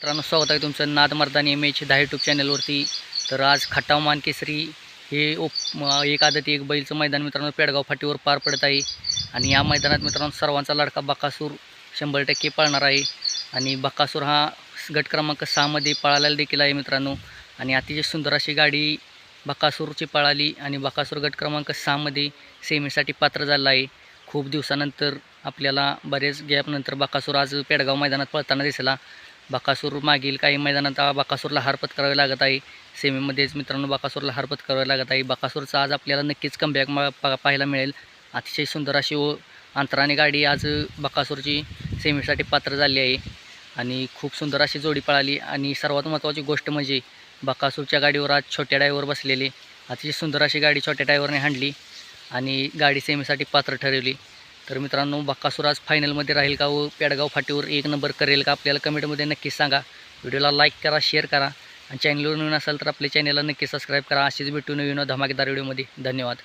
मित्रांनो स्वागत आहे तुमचं नाद मर्दानी एम एच दहा यूट्यूब चॅनलवरती तर आज खटाव मानकेसरी हे ओप एक आदत एक बैलचं मैदान मित्रांनो पेडगाव फाटीवर पार पडत आहे. आणि या मैदानात मित्रांनो सर्वांचा लडका बकासूर शंभर टक्के पळणार आहे. आणि बकासूर हा गट क्रमांक सहामध्ये पळायला देखील आहे मित्रांनो. आणि अतिशय सुंदर अशी गाडी बकासूरची पळाली आणि बकासूर गट क्रमांक सहामध्ये सेमीसाठी पात्र झाला आहे. खूप दिवसानंतर आपल्याला बरेच गॅपनंतर बकासूर आज पेडगाव मैदानात पळताना दिसला. बकासूर मागील काही मैदानात बकासूरला हार पत्करावी लागत आहे. सेमीमध्येच मित्रांनो बकासूरला हार पत्करावी लागत आहे. बकासूरचा आज आपल्याला नक्कीच कमबॅक म पाहायला मिळेल. अतिशय सुंदर अशी ओ अंतराने गाडी आज बकासूरची सेमीसाठी पात्र झाली आहे. आणि खूप सुंदर अशी जोडी पळाली. आणि सर्वात महत्त्वाची गोष्ट म्हणजे बकासूरच्या गाडीवर आज छोट्या ड्रायव्हर बसलेले. अतिशय सुंदर अशी गाडी छोट्या ड्रायव्हरने हांडली आणि गाडी सेमीसाठी पात्र ठरवली. तर मित्रांनो बक्कासूर आज फायनलमध्ये राहील का व पेडगाव फाटीवर एक नंबर करेल का? आपल्याला कमेंटमध्ये नक्कीच सांगा. व्हिडिओला लाईक करा शेअर करा. आणि चॅनलवर नवीन असाल तर आपल्या चॅनलला नक्की सबस्क्राईब करा. अशीच भेटू नवीन धमाकेदार व्हिडिओमध्ये धन्यवाद.